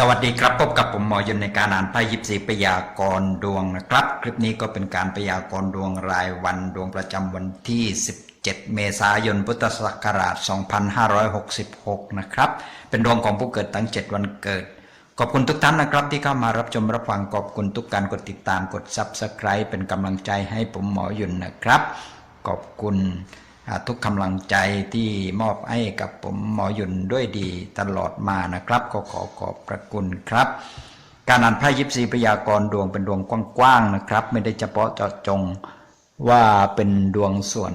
สวัสดีครับพบกับผมหมอยนในการอ่านไพ่ยิปซีพยากรดวงนะครับ คลิปนี้ก็เป็นการพยากรดวงรายวันดวงประจำวันที่ 17 เมษายนพุทธศักราช 2566 นะครับ เป็นดวงของผู้เกิดตั้ง 7 วันเกิด ขอบคุณทุกท่านนะครับ ที่เข้ามารับชมรับฟังขอบคุณทุกการกดติดตามกด Subscribe เป็นกำลังใจให้ผมหมอยุนนะครับ ขอบคุณ ทุกกำลังใจที่มอบให้กับผมหมอยุนด้วยดีตลอดมานะครับ ก็ขอขอบพระคุณครับ การอ่านไพ่ยิปซีพยากรดวงเป็นดวงกว้างๆนะครับ ไม่ได้เฉพาะเจาะจงว่าเป็นดวงส่วน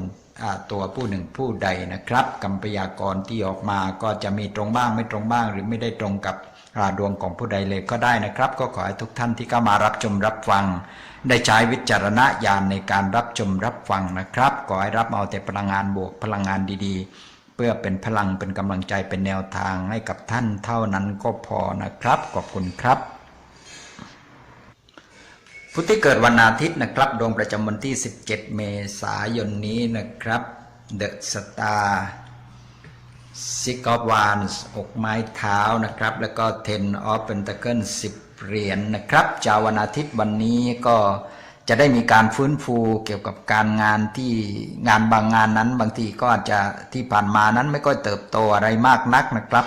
ตัวผู้หนึ่งผู้ใดนะครับคำพยากรณ์ที่ออกมาก็จะมีตรงบ้างไม่ตรงบ้าง หรือไม่ได้ตรงกับอ่าดวงของผู้ใดเลยก็ได้นะครับ ก็ขอให้ทุกท่านที่เข้ามารับชมรับฟัง ได้ใช้วิจารณญาณในการรับชมรับฟังนะครับ ขอให้รับเอาแต่พลังงานบวกพลังงานดีๆ เพื่อเป็นพลังเป็นกำลังใจเป็นแนวทางให้กับท่านเท่านั้นก็พอนะครับ ขอบคุณครับ ผู้ที่เกิดวันอาทิตย์นะครับ ดวงประจำวันที่ 17 เมษายนนี้นะครับ The Star Six of Wands อกไม้เท้านะครับ แล้วก็ Ten of Pentacles 10เหรียญนะครับจาวันอาทิตย์วันนี้ก็จะได้มีการฟื้นฟูเกี่ยวกับการงานที่งานบางงานนั้น บางทีก็อาจจะที่ผ่านมานั้นไม่ค่อยเติบโตอะไรมากนักนะครับ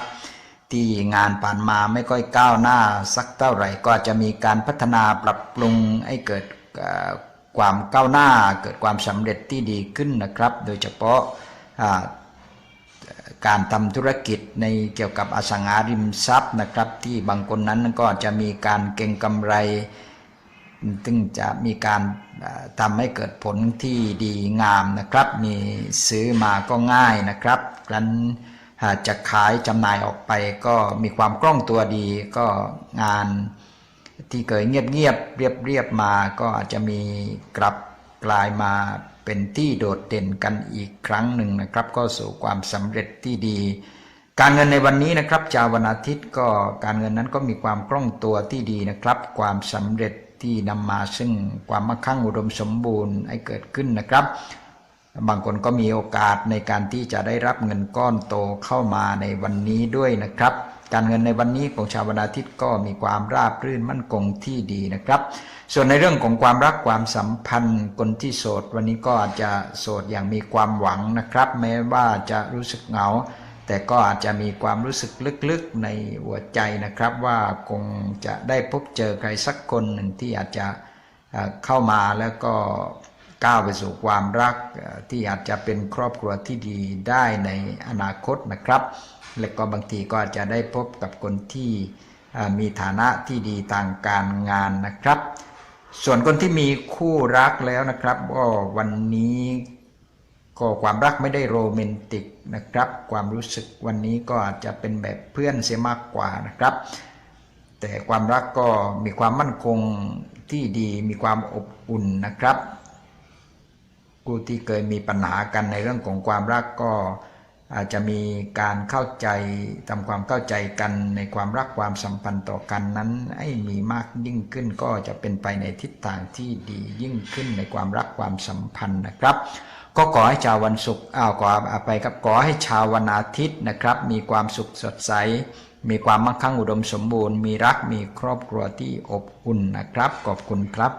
ที่งานผ่านมาไม่ค่อยก้าวหน้าสักเท่าไหร่ ก็จะมีการพัฒนาปรับปรุงให้เกิดความก้าวหน้า เกิดความสำเร็จที่ดีขึ้นนะครับ โดยเฉพาะการทำธุรกิจในเกี่ยวกับอสังหาริมทรัพย์นะครับ ที่บางคนนั้นก็จะมีการเก็งกำไรซึ่งจะมีการทำให้เกิดผลที่ดีงามนะครับ มีซื้อมาก็ง่ายนะครับครั้น หากจะขายจำหน่ายออกไปก็มีความคล่องตัวดีก็งานที่เคยเงียบๆเรียบๆมาก็อาจจะมีกลับกลายมาเป็นที่โดดเด่นกันอีกครั้งหนึ่งนะครับ ก็สู่ความสำเร็จที่ดี การเงินในวันนี้นะครับชาววันอาทิตย์ก็การเงินนั้นก็มีความคล่องตัวที่ดีนะครับ ความสำเร็จที่นำมาซึ่งความมั่งคั่งอุดมสมบูรณ์ให้เกิดขึ้นนะครับ บางคนก็มีโอกาสในการที่จะได้รับเงินก้อนโตเข้ามาในวันนี้ด้วยนะครับ การเงินในวันนี้ของชาววันอาทิตย์ก็มีความราบรื่นมั่นคงที่ดีนะครับ ส่วนในเรื่องของความรักความสัมพันธ์คนที่โสด วันนี้ก็อาจจะโสดอย่างมีความหวังนะครับ แม้ว่าจะรู้สึกเหงา แต่ก็อาจจะมีความรู้สึกลึกๆในหัวใจนะครับ ว่าคงจะได้พบเจอใครสักคนหนึ่งที่อาจจะเอ่อเข้ามาแล้วก็ ก้าวไปสู่ความรักที่อาจจะเป็นครอบครัวที่ดีได้ในอนาคตนะครับ และก็บางทีก็อาจจะได้พบกับคนที่มีฐานะที่ดีทางการงานนะครับ ส่วนคนที่มีคู่รักแล้วนะครับก็วันนี้ก็ความรักไม่ได้โรแมนติกนะครับ ความรู้สึกวันนี้ก็อาจจะเป็นแบบเพื่อนเสียมากกว่านะครับ แต่ความรักก็มีความมั่นคงที่ดีมีความอบอุ่นนะครับ ผู้ที่เคยมีปัญหากันในเรื่องของความรักก็อาจจะมีการเข้าใจทำความเข้าใจกันในความรักความสัมพันธ์ต่อกันนั้น ให้มีมากยิ่งขึ้นก็จะเป็นไปในทิศทางที่ดียิ่งขึ้นในความรักความสัมพันธ์นะครับ ก็ขอให้ชาววันศุกร์อ้าวขออภัยครับขอให้ชาววันอาทิตย์นะครับ มีความสุขสดใส มีความมั่งคั่งอุดมสมบูรณ์ มีรักมีครอบครัวที่อบอุ่นนะครับขอบคุณครับ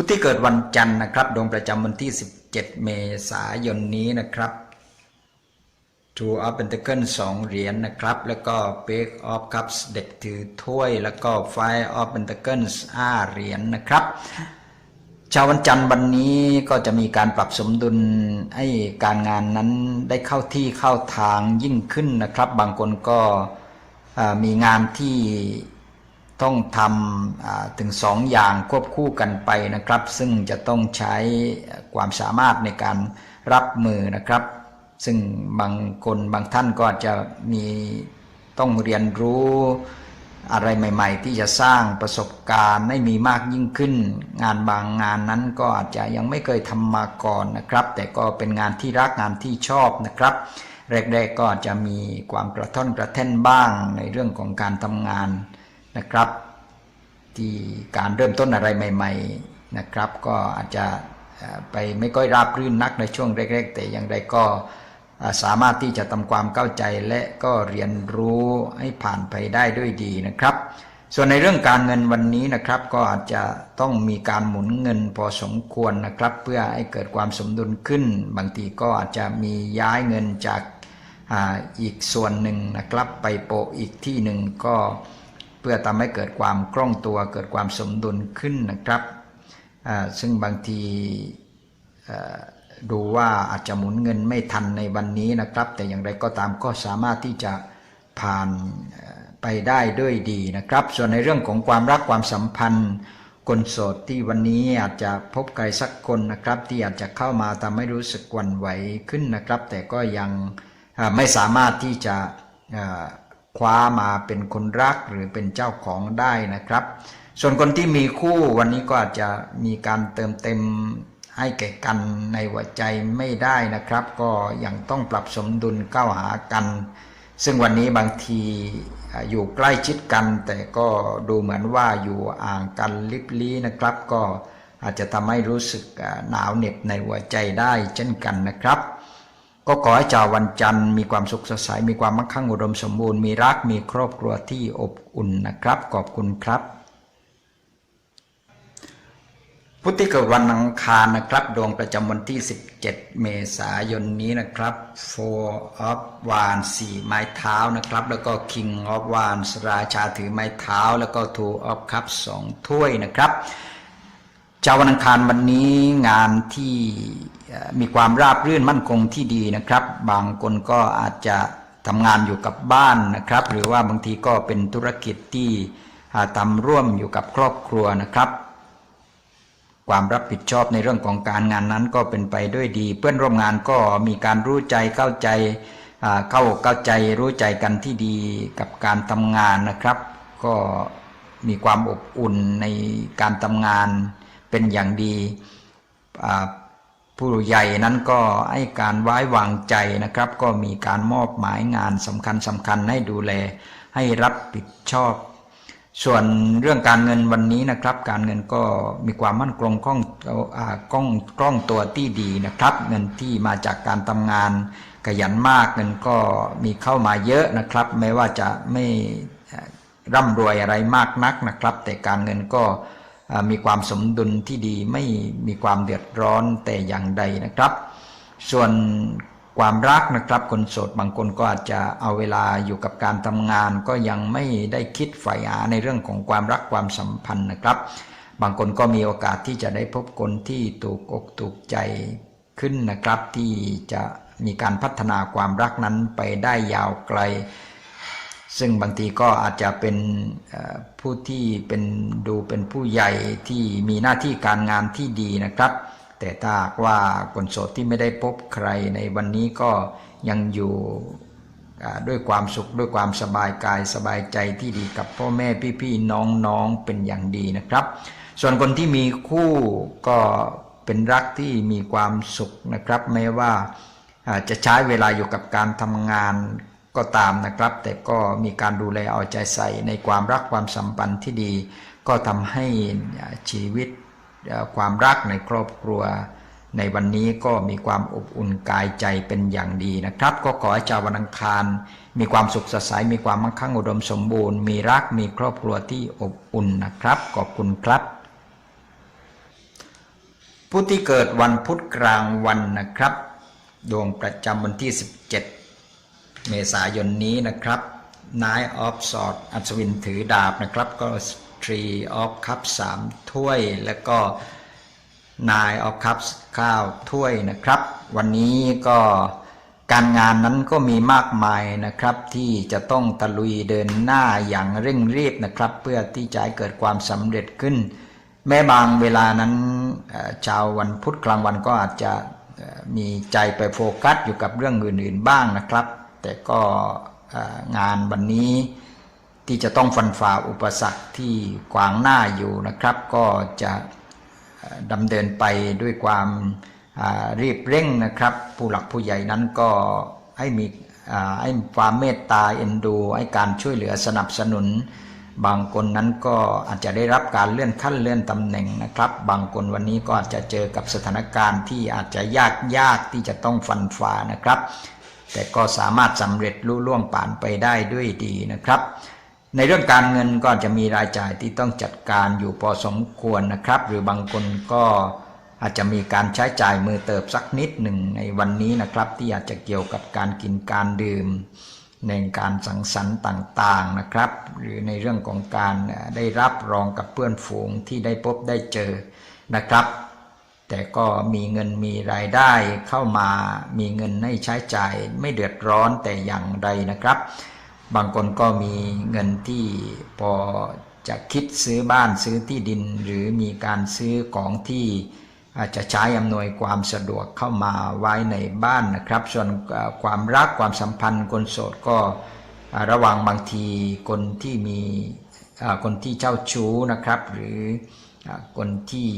ผู้ที่เกิดวันจันทร์นะครับ ดวงประจำวันที่ 17 เมษายนนี้นะครับ Two of Pentacles สองเหรียญนะครับ แล้วก็ Page of Cups เด็กถือถ้วย แล้วก็ Five of Pentacles ห้าเหรียญนะครับชาววันจันทร์วันนี้ก็จะมีการปรับสมดุลให้การงานนั้นได้เข้าที่เข้าทางยิ่งขึ้นนะครับ บางคนก็มีงานที่ ต้องทำถึงสองอย่างควบคู่กันไปนะครับ ซึ่งจะต้องใช้ความสามารถในการรับมือนะครับ ซึ่งบางคนบางท่านก็อาจจะมีต้องเรียนรู้อะไรใหม่ ๆ ที่จะสร้างประสบการณ์ให้มีมากยิ่งขึ้น งานบางงานนั้นก็อาจจะยังไม่เคยทำมาก่อนนะครับ แต่ก็เป็นงานที่รักงานที่ชอบนะครับแรกๆก็จจะมีความกระท่อนกระแท่นบ้างในเรื่องของการทำงาน นะครับ ที่การเริ่มต้นอะไรใหม่ ๆนะครับ ก็อาจจะไปไม่ค่อยราบรื่นนักในช่วงแรก ๆ แต่อย่างไรก็สามารถที่จะทำความเข้าใจและก็เรียนรู้ให้ผ่านไปได้ด้วยดีนะครับ ส่วนในเรื่องการเงินวันนี้นะครับ ก็อาจจะต้องมีการหมุนเงินพอสมควรนะครับ เพื่อให้เกิดความสมดุลขึ้น บางทีก็อาจจะมีย้ายเงินจากออีกส่วนหนึ่งนะครับ ไปโปะอีกที่หนึ่งก็ เพื่อทำให้เกิดความคล่องตัวเกิดความสมดุลขึ้นนะครับ ซึ่งบางทีดูว่าอาจจะหมุนเงินไม่ทันในวันนี้นะครับ แต่อย่างไรก็ตามก็สามารถที่จะผ่านไปได้ด้วยดีนะครับ ส่วนในเรื่องของความรักความสัมพันธ์ คนโสดที่วันนี้อาจจะพบใครสักคนนะครับ ที่อาจจะเข้ามาทำให้รู้สึกวันไหวขึ้นนะครับ แต่ก็ยังไม่สามารถที่จะ คว้ามาเป็นคนรักหรือเป็นเจ้าของได้นะครับ ส่วนคนที่มีคู่วันนี้ก็อาจจะมีการเติมเต็มให้แก่กันในหัวใจไม่ได้นะครับ ก็ยังต้องปรับสมดุลเข้าหากัน ซึ่งวันนี้บางทีอยู่ใกล้ชิดกัน แต่ก็ดูเหมือนว่าอยู่อ่างกันลิบลี้นะครับ ก็อาจจะทำให้รู้สึกหนาวเหน็บในหัวใจได้เช่นกันนะครับ ก็ขอให้ชาววันจันทร์มีความสุขสดใสมีความมั่งคั่งอุดมสมบูรณ์มีรักมีครอบครัวที่อบอุ่นนะครับ ขอบคุณครับพุทธิเกิดวันอังคารนะครับ ดวงประจำวันที่ 17 เมษายนนี้นะครับ Four of Wands 4ไม้เท้านะครับ แล้วก็ King of Wands ราชาถือไม้เท้า แล้วก็ Two of Cups สองถ้วยนะครับ เจ้าววันอังคารวันนี้งานที่มีความราบรื่นมั่นคงที่ดีนะครับ บางคนก็อาจจะทำงานอยู่กับบ้านนะครับ หรือว่าบางทีก็เป็นธุรกิจที่ทำร่วมอยู่กับครอบครัวนะครับ ความรับผิดชอบในเรื่องของการงานนั้นก็เป็นไปด้วยดี เพื่อนร่วมงานก็มีการรู้ใจเข้าใจเข้าเข้าใจรู้ใจกันที่ดีกับการทำงานนะครับ ก็มีความอบอุ่นในการทำงาน เป็นอย่างดีผู้ใหญ่นั้นก็ให้การไว้วางใจนะครับ ก็มีการมอบหมายงานสำคัญสำคัญให้ดูแลให้รับผิดชอบ ส่วนเรื่องการเงินวันนี้นะครับ การเงินก็มีความมั่นคงคล่องกล้องกล้องตัวที่ดีนะครับ เงินที่มาจากการทำงานขยันมากเงินก็มีเข้ามาเยอะนะครับแม้ว่าจะไม่ร่ำรวยอะไรมากนักนะครับ แต่การเงินก็ มีความสมดุลที่ดีไม่มีความเดือดร้อนแต่อย่างใดนะครับ ส่วนความรักนะครับคนโสดบางคนก็อาจจะเอาเวลาอยู่กับการทำงาน ก็ยังไม่ได้คิดใฝ่หาในเรื่องของความรักความสัมพันธ์นะครับ บางคนก็มีโอกาสที่จะได้พบคนที่ถูกอกถูกใจขึ้นนะครับ ที่จะมีการพัฒนาความรักนั้นไปได้ยาวไกล ซึ่งบางทีก็อาจจะเป็นผู้ที่เป็นดูเป็นผู้ใหญ่ที่มีหน้าที่การงานที่ดีนะครับ แต่ถ้าว่าคนโสดที่ไม่ได้พบใครในวันนี้ก็ยังอยู่ด้วยความสุขด้วยความสบายกายสบายใจที่ดีกับพ่อแม่พี่ๆน้องๆเป็นอย่างดีนะครับ ส่วนคนที่มีคู่ก็เป็นรักที่มีความสุขนะครับแม้ว่าจะใช้เวลาอยู่กับการทำงาน ก็ตามนะครับ แต่ก็มีการดูแลเอาใจใส่ในความรักความสัมพันธ์ที่ดี ก็ทำให้ชีวิตความรักในครอบครัว ในวันนี้ก็มีความอบอุ่นกายใจเป็นอย่างดีนะครับ ก็ขอให้ชาววันอังคาร มีความสุขสดใสมีความมั่งคั่งอุดมสมบูรณ์ มีรักมีครอบครัวที่อบอุ่นนะครับขอบคุณครับผู้ที่เกิดวันพุธกลางวันนะครับ ดวงประจำวันที่ 17 เมษายนนี้นะครับ Nine of Swords อัศวินถือดาบนะครับก็ Three of Cups สามถ้วย แล้วก็ Nine of Cups ข้าวถ้วยนะครับ วันนี้ก็การงานนั้นก็มีมากมายนะครับ ที่จะต้องตะลุยเดินหน้าอย่างเร่งรีบนะครับ เพื่อที่จะให้เกิดความสำเร็จขึ้น แม้บางเวลานั้นชาววันพุธกลางวันก็อาจจะมีใจไปโฟกัสอยู่กับเรื่องอื่นๆบ้างนะครับ แต่ก็งานวันนี้ที่จะต้องฟันฝ่าอุปสรรคที่ขวางหน้าอยู่นะครับ ก็จะดำเนินไปด้วยความรีบเร่งนะครับ ผู้หลักผู้ใหญ่นั้นก็ให้มีให้ความเมตตาเอ็นดูให้การช่วยเหลือสนับสนุน บางคนนั้นก็อาจจะได้รับการเลื่อนขั้นเลื่อนตำแหน่งนะครับ บางคนวันนี้ก็อาจจะเจอกับสถานการณ์ที่อาจจะยากยากที่จะต้องฟันฝ่านะครับ แต่ก็สามารถสำเร็จลุล่วงผ่านไปได้ด้วยดีนะครับ ในเรื่องการเงินก็จะมีรายจ่ายที่ต้องจัดการอยู่พอสมควรนะครับ หรือบางคนก็อาจจะมีการใช้จ่ายมือเติบสักนิดหนึ่งในวันนี้นะครับ ที่อาจจะเกี่ยวกับการกินการดื่ม ในการสังสรรค์ต่างๆนะครับ หรือในเรื่องของการได้รับรองกับเพื่อนฝูงที่ได้พบได้เจอนะครับ แต่ก็มีเงินมีรายได้เข้ามามีเงินให้ใช้จ่ายไม่เดือดร้อนแต่อย่างใดนะครับ บางคนก็มีเงินที่พอจะคิดซื้อบ้านซื้อที่ดิน หรือมีการซื้อของที่อาจจะใช้อำนวยความสะดวกเข้ามาไว้ในบ้านนะครับ ส่วนความรักความสัมพันธ์คนโสดก็ระว่างบางทีคนที่มีคนที่เจ้าชู้นะครับ หรือคนที่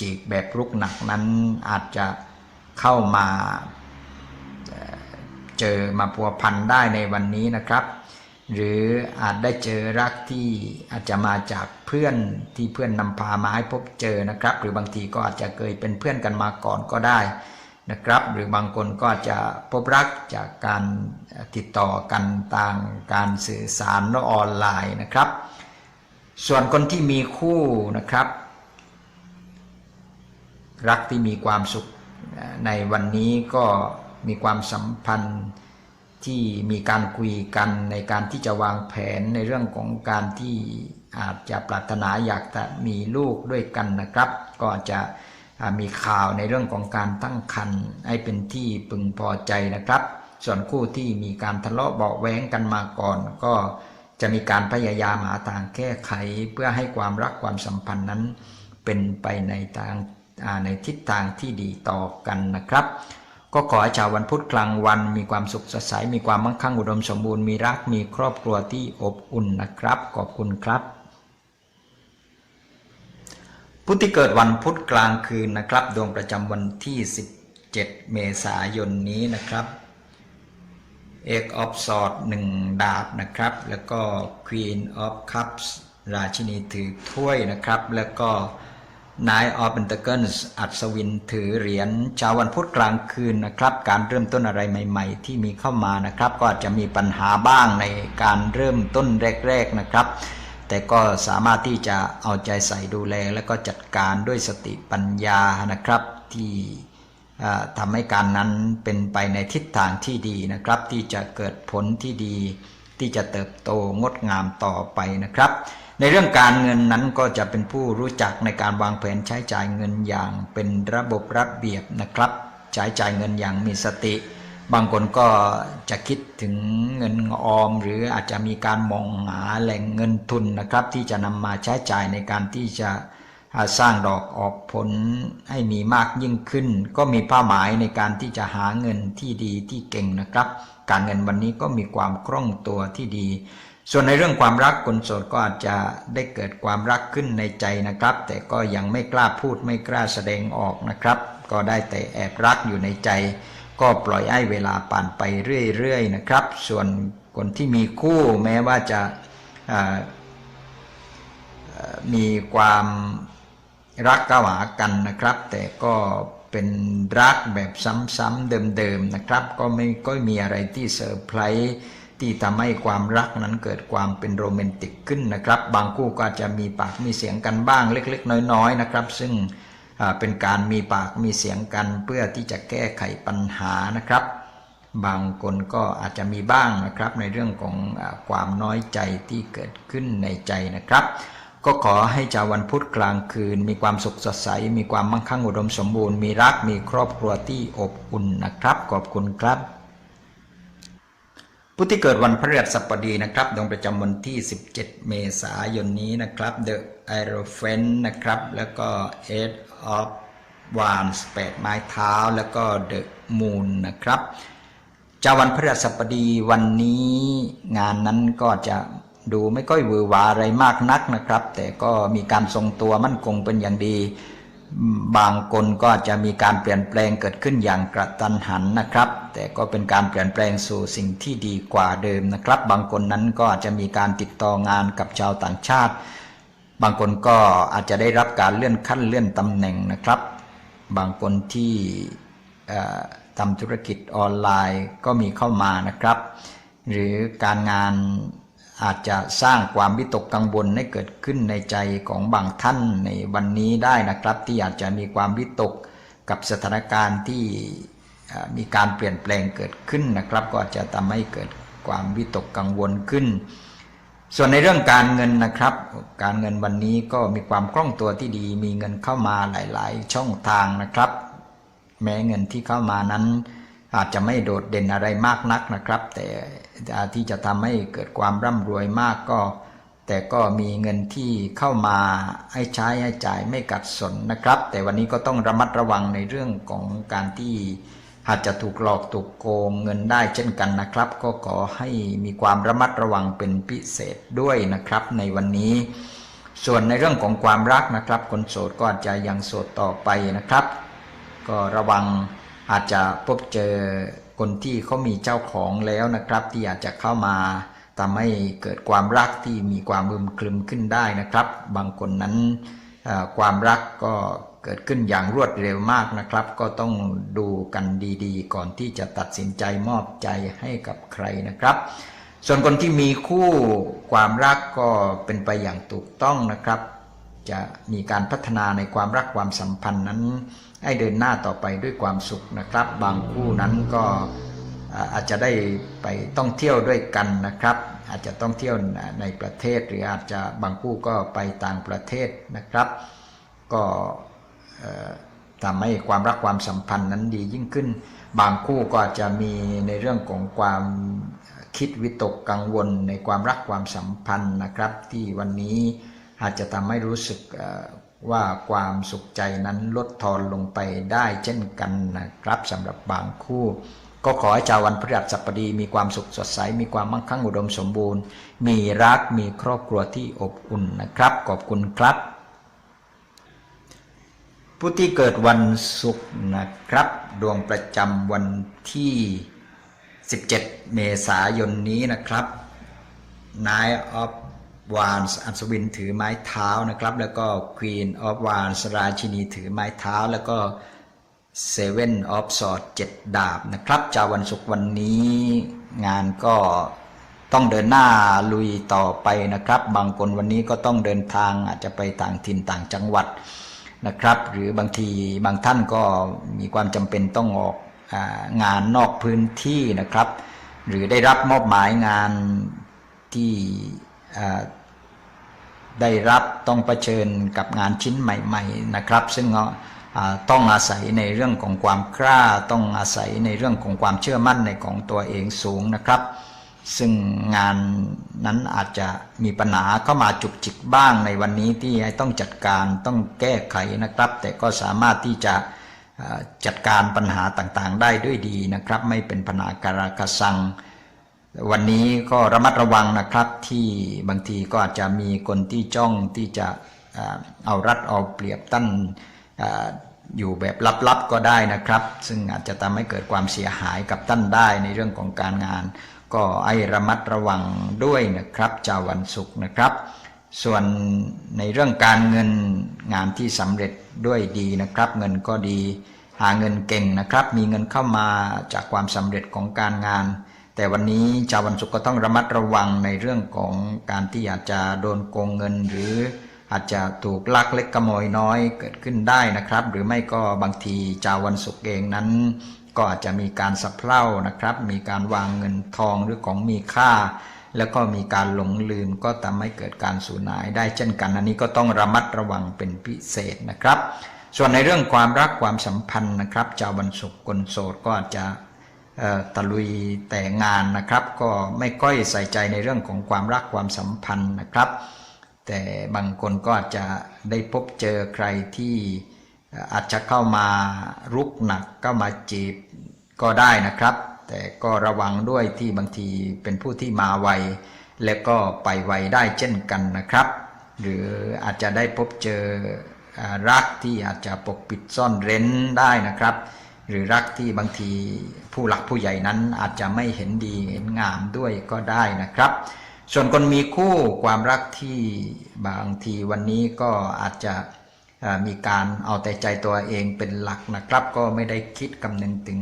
จีบแบบรุกหนักนั้นอาจจะเข้ามาเจอมาพัวพันได้ในวันนี้นะครับ หรืออาจได้เจอรักที่อาจจะมาจากเพื่อนที่เพื่อนนำพามาให้พบเจอนะครับ หรือบางทีก็อาจจะเคยเป็นเพื่อนกันมาก่อนก็ได้นะครับ หรือบางคนก็อาจจะพบรักจากการติดต่อกันทางการสื่อสารออนไลน์นะครับ ส่วนคนที่มีคู่นะครับ รักที่มีความสุขในวันนี้ก็มีความสัมพันธ์ที่มีการคุยกันในการที่จะวางแผนในเรื่องของการที่อาจจะปรารถนาอยากจะมีลูกด้วยกันนะครับ ก็จจะมีข่าวในเรื่องของการตั้งครรภ์ให้เป็นที่พึงพอใจนะครับ ส่วนคู่ที่มีการทะเลาะเบาแว้งกันมาก่อน ก็จะมีการพยายามหาทางแก้ไขเพื่อให้ความรักความสัมพันธ์นั้นเป็นไปในทาง ในทิศทางที่ดีต่อกันนะครับ ก็ขอให้ชาววันพุธกลางวัน มีความสุขสดใสมีความมั่งคั่งอุดมสมบูรณ์มีรักมีครอบครัวที่อบอุ่นนะครับ ขอบคุณครับผู้ที่เกิดวันพุธกลางคืนนะครับ ดวงประจำวันที่ 17 เมษายนนี้นะครับเอกออฟสอดหนึ่งดาบนะครับ แล้วก็ Queen of Cups ราชินีถือถ้วยนะครับ แล้วก็ Nine of Pentacles อัศวินถือเหรียญชาววันพุธกลางคืนนะครับ การเริ่มต้นอะไรใหม่ ๆ ที่มีเข้ามานะครับ ก็อาจจะมีปัญหาบ้างในการเริ่มต้นแรก ๆนะครับ แต่ก็สามารถที่จะเอาใจใส่ดูแล และก็จัดการด้วยสติปัญญานะครับ ที่ทำให้การนั้นเป็นไปในทิศทางที่ดีนะครับ ที่จะเกิดผลที่ดี ที่จะเติบโตงดงามต่อไปนะครับ ในเรื่องการเงินนั้นก็จะเป็นผู้รู้จักในการวางแผนใช้จ่ายเงินอย่างเป็นระบบระเบียบนะครับ ใช้จ่ายเงินอย่างมีสติ บางคนก็จะคิดถึงเงินออม หรืออาจจะมีการมองหาแหล่งเงินทุนนะครับ ที่จะนำมาใช้จ่ายในการที่จะสร้างดอกออกผลให้มีมากยิ่งขึ้น ก็มีเป้าหมายในการที่จะหาเงินที่ดีที่เก่งนะครับ การเงินวันนี้ก็มีความคล่องตัวที่ดี ส่วนในเรื่องความรักคนโสดก็อาจจะได้เกิดความรักขึ้นในใจนะครับ แต่ก็ยังไม่กล้าพูดไม่กล้าแสดงออกนะครับ ก็ได้แต่แอบรักอยู่ในใจ ก็ปล่อยให้เวลาผ่านไปเรื่อยๆนะครับ ส่วนคนที่มีคู่แม้ว่าจะมีความรักกหวากันนะครับ แต่ก็เป็นรักแบบซ้ำๆเดิมๆนะครับ ก็ไม่ก็มีอะไรที่เซอร์ไพรส์ ที่ทำให้ความรักนั้นเกิดความเป็นโรแมนติกขึ้นนะครับ บางคู่ก็จะมีปากมีเสียงกันบ้างเล็กๆ น้อยๆนะครับ ซึ่งเป็นการมีปากมีเสียงกันเพื่อที่จะแก้ไขปัญหานะครับ บางคนก็อาจจะมีบ้างนะครับในเรื่องของอความน้อยใจที่เกิดขึ้นในใจนะครับ ก็ขอให้ชาววันพุธกลางคืน มีความสุขสดใส มีความมั่งคั่งอุดมสมบูรณ์ มีรักมีครอบครัวที่อบอุ่นนะครับ ขอบคุณครับ ผู้ที่เกิดวันพฤหัสบดีนะครับ ดวงประจำวันที่ 17 เมษายนนี้นะครับ The i r o p h a n t นะครับ แล้วก็ Eight of Wands แปดไม้เท้า แล้วก็ The Moon นะครับจาวันพฤหัสบดีวันนี้งานนั้นก็จะดูไม่ค่อยวือวาอะไรมากนักนะครับ แต่ก็มีการทรงตัวมั่นคงเป็นอย่างดี บางคนก็จะมีการเปลี่ยนแปลงเกิดขึ้นอย่างกระตันหันนะครับ แต่ก็เป็นการเปลี่ยนแปลงสู่สิ่งที่ดีกว่าเดิมนะครับ บางคนนั้นก็อาจจะมีการติดต่องานกับชาวต่างชาติ บางคนก็อาจจะได้รับการเลื่อนขั้นเลื่อนตำแหน่งนะครับ บางคนที่ททำธุรกิจออนไลน์ก็มีเข้ามานะครับ หรือการงาน อาจจะสร้างความวิตกกังวลให้เกิดขึ้นในใจของบางท่านในวันนี้ได้นะครับ ที่อาจจะมีความวิตกกับสถานการณ์ที่มีการเปลี่ยนแปลงเกิดขึ้นนะครับ ก็จะทำให้เกิดความวิตกกังวลขึ้น ส่วนในเรื่องการเงินนะครับ การเงินวันนี้ก็มีความคล่องตัวที่ดี มีเงินเข้ามาหลาย ๆ ช่องทางนะครับ แม้เงินที่เข้ามานั้นอาจจะไม่โดดเด่นอะไรมากนักนะครับ แต่ ที่จะทำให้เกิดความร่ำรวยมากก็ แต่ก็มีเงินที่เข้ามาให้ใช้ให้จ่ายไม่กัดสนนะครับ แต่วันนี้ก็ต้องระมัดระวังในเรื่องของการที่อาจจะถูกหลอกถูกโกงเงินได้เช่นกันนะครับ ก็ขอให้มีความระมัดระวังเป็นพิเศษด้วยนะครับ ในวันนี้ ส่วนในเรื่องของความรักนะครับ คนโสดก็อาจจะยังโสดต่อไปนะครับ ก็ระวังอาจจะพบเจอ คนที่เขามีเจ้าของแล้วนะครับ ที่อาจจะเข้ามาทำให้เกิดความรักที่มีความบึมคลึมขึ้นได้นะครับ บางคนนั้นความรักก็เกิดขึ้นอย่างรวดเร็วมากนะครับ ก็ต้องดูกันดีๆ ก่อนที่จะตัดสินใจมอบใจให้กับใครนะครับ ส่วนคนที่มีคู่ความรักก็เป็นไปอย่างถูกต้องนะครับ จะมีการพัฒนาในความรักความสัมพันธ์นั้น ให้เดินหน้าต่อไปด้วยความสุขนะครับ บางคู่นั้นก็อาจจะได้ไปต้องเที่ยวด้วยกันนะครับ อาจจะต้องเที่ยวในประเทศหรืออาจจะบางคู่ก็ไปต่างประเทศนะครับ ก็ทำให้ความรักความสัมพันธ์นั้นดียิ่งขึ้น บางคู่ก็จจะมีในเรื่องของความคิดวิตกกังวลในความรักความสัมพันธ์นะครับ ที่วันนี้ อาจจะทำให้รู้สึกว่าความสุขใจนั้นลดทอนลงไปได้เช่นกันนะครับสำหรับบางคู่ ก็ขอให้ชาววันพฤหัสบดีมีความสุขสดใส มีความมั่งคั่งอุดมสมบูรณ์ มีรักมีครอบครัวที่อบอุ่นนะครับ ขอบคุณครับ ผู้ที่เกิดวันศุกร์นะครับ ดวงประจำวันที่ 17 เมษายนนี้นะครับ Nine of Wands อั วานส์อัศวินถือไม้เท้านะครับ แล้วก็ Queen of Wands ราชินีถือไม้เท้า แล้วก็ Seven of Swords เจ็ดดาบนะครับจากวันศุกร์วันนี้งานก็ต้องเดินหน้าลุยต่อไปนะครับ บางคนวันนี้ก็ต้องเดินทางอาจจะไปต่างถิ่นต่างจังหวัดนะครับ หรือบางทีบางท่านก็มีความจำเป็นต้องออกองานนอกพื้นที่นะครับ หรือได้รับมอบหมายงานที่ ได้รับต้องเผชิญกับงานชิ้นใหม่ ๆนะครับ ซึ่งต้องอาศัยในเรื่องของความกล้า ต้องอาศัยในเรื่องของความเชื่อมั่นในของตัวเองสูงนะครับ ซึ่งงานนั้นอาจจะมีปัญหาเข้ามาจุกจิกบ้างในวันนี้ที่ต้องจัดการต้องแก้ไขนะครับ แต่ก็สามารถที่จะจัดการปัญหาต่างๆ ได้ด้วยดีนะครับ ไม่เป็นปัญหาการากสัง วันนี้ก็ระมัดระวังนะครับที่บางทีก็อาจจะมีคนที่จ้องที่จะเอารัดเอาเปรียบตั้นอยู่แบบลับๆก็ได้นะครับ ซึ่งอาจจะทำให้เกิดความเสียหายกับท่านได้ในเรื่องของการงาน ก็ให้ระมัดระวังด้วยนะครับจาวันศุกร์นะครับ ส่วนในเรื่องการเงินงานที่สำเร็จด้วยดีนะครับ เงินก็ดีหาเงินเก่งนะครับ มีเงินเข้ามาจากความสำเร็จของการงาน แต่วันนี้ชาววันศุกร์ก็ต้องระมัดระวังในเรื่องของการที่อาจจะโดนโกงเงิน หรืออาจจะถูกลักเล็กขโมยน้อยเกิดขึ้นได้นะครับ หรือไม่ก็บางทีชาววันศุกร์เองนั้น ก็อาจจะมีการสะเพร่านะครับ มีการวางเงินทองหรือของมีค่า แล้วก็มีการหลงลืมก็ทำให้เกิดการสูญหายได้เช่นกันอันนี้ก็ต้องระมัดระวังเป็นพิเศษนะครับ ส่วนในเรื่องความรักความสัมพันธ์นะครับชาววันศุกร์คนโสดก็อาจจะ ตะลุยแต่งานนะครับ ก็ไม่ค่อยใส่ใจในเรื่องของความรักความสัมพันธ์นะครับ แต่บางคนก็อาจจะได้พบเจอใครที่อาจจะเข้ามารุกหนักเข้ามาจีบก็ได้นะครับ แต่ก็ระวังด้วยที่บางทีเป็นผู้ที่มาไวและก็ไปไวได้เช่นกันนะครับ หรืออาจจะได้พบเจอรักที่อาจจะปกปิดซ่อนเร้นได้นะครับ หรือรักที่บางทีผู้หลักผู้ใหญ่นั้นอาจจะไม่เห็นดีเห็นงามด้วยก็ได้นะครับ ส่วนคนมีคู่ความรักที่บางทีวันนี้ก็อาจจะมีการเอาแต่ใจตัวเองเป็นหลักนะครับ ก็ไม่ได้คิดคำนึงถึง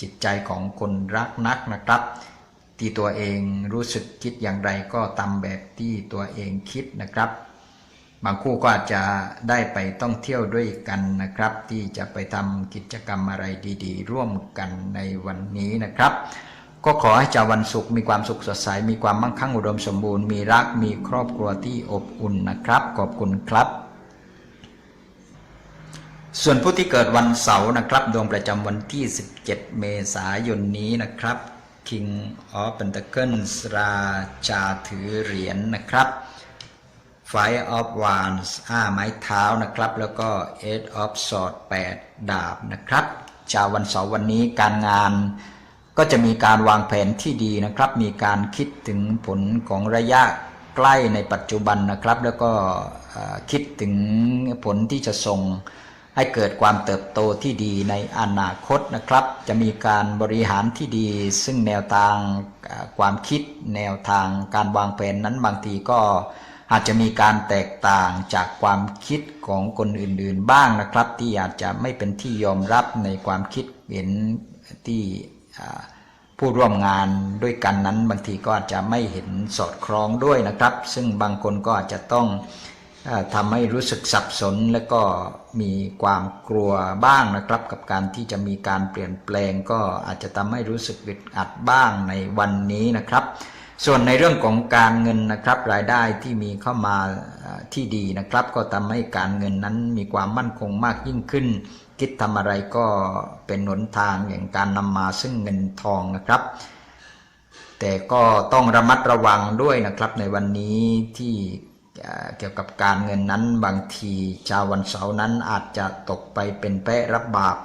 จิตใจของคนรักนักนะครับ ที่ตัวเองรู้สึกคิดอย่างไรก็ตามแบบที่ตัวเองคิดนะครับ บางคู่ก็อาจจะได้ไปต้องเที่ยวด้วยกันนะครับ ที่จะไปทำกิจกรรมอะไรดี ๆ ร่วมกันในวันนี้นะครับ ก็ขอให้เจ้าวันศุกร์มีความสุขสดใสมีความมั่งคั่งอุดมสมบูรณ์มีรักมีครอบครัวที่อบอุ่นนะครับ ขอบคุณครับ ส่วนผู้ที่เกิดวันเสาร์นะครับดวงประจำวันที่ 17 เมษายนนี้นะครับ King of Pentacles ราชาถือเหรียญนะครับ Five of Wands ห้าไม้เท้านะครับ แล้วก็ Eight of Swords 8 ดาบนะครับชาววันเสาร์วันนี้การงานก็จะมีการวางแผนที่ดีนะครับ มีการคิดถึงผลของระยะใกล้ในปัจจุบันนะครับ แล้วก็คิดถึงผลที่จะส่งให้เกิดความเติบโตที่ดีในอนาคตนะครับ จะมีการบริหารที่ดี ซึ่งแนวทางความคิดแนวทางการวางแผนนั้นบางทีก็ อาจจะมีการแตกต่างจากความคิดของคนอื่นๆบ้างนะครับ ที่อาจจะไม่เป็นที่ยอมรับในความคิดเห็นที่ผู้ร่วมงานด้วยกันนั้น บางทีก็อาจจะไม่เห็นสอดคล้องด้วยนะครับ ซึ่งบางคนก็อาจจะต้องอทำให้รู้สึกสับสนและก็มีความกลัวบ้างนะครับ กับการที่จะมีการเปลี่ยนแปลงก็อาจจะทำให้รู้สึกอึดอัดบ้างในวันนี้นะครับ ส่วนในเรื่องของการเงินนะครับรายได้ที่มีเข้ามาที่ดีนะครับ ก็ทำให้การเงินนั้นมีความมั่นคงมากยิ่งขึ้น คิดทำอะไรก็เป็นหนทางอย่างการนำมาซึ่งเงินทองนะครับ แต่ก็ต้องระมัดระวังด้วยนะครับในวันนี้ที่เอ่อเกี่ยวกับการเงินนั้นบางทีชาววันเสาร์นั้นอาจจะตกไปเป็นแปะรับบาป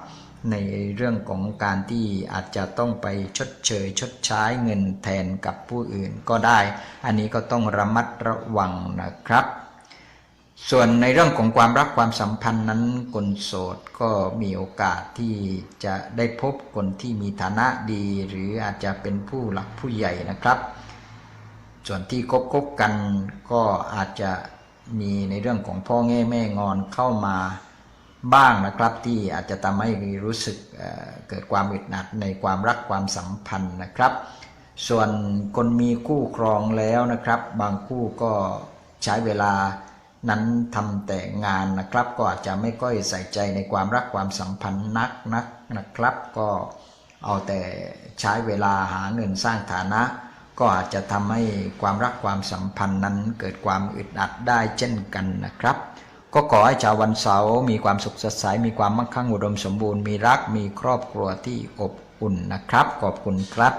ในเรื่องของการที่อาจจะต้องไปชดเชย ชดใช้เงินแทนกับผู้อื่นก็ได้ อันนี้ก็ต้องระมัดระวังนะครับ ส่วนในเรื่องของความรักความสัมพันธ์นั้นคนโสดก็มีโอกาสที่จะได้พบคนที่มีฐานะดี หรืออาจจะเป็นผู้หลักผู้ใหญ่นะครับ ส่วนที่คบคบกันก็อาจจะมีในเรื่องของพ่อแง่แม่งอนเข้ามา บ้างนะครับที่อาจจะทำให้รู้สึกเกิดความอึดอัดในความรักความสัมพันธ์นะครับ ส่วนคนมีคู่ครองแล้วนะครับ บางคู่ก็ใช้เวลานั้นทำแต่งานนะครับ ก็อาจจะไม่ค่อยใส่ใจในความรักความสัมพันธ์นักนักนะครับ ก็เอาแต่ใช้เวลาหาเงินสร้างฐานะ ก็อาจจะทำให้ความรักความสัมพันธ์นั้นเกิดความอึดอัดได้เช่นกันนะครับ ก็ขอให้ชาววันเสาร์มีความสุขสดใสมีความมั่งคั่งอุดมสมบูรณ์มีรักมีครอบครัวที่อบอุ่นนะครับ ขอบคุณครับ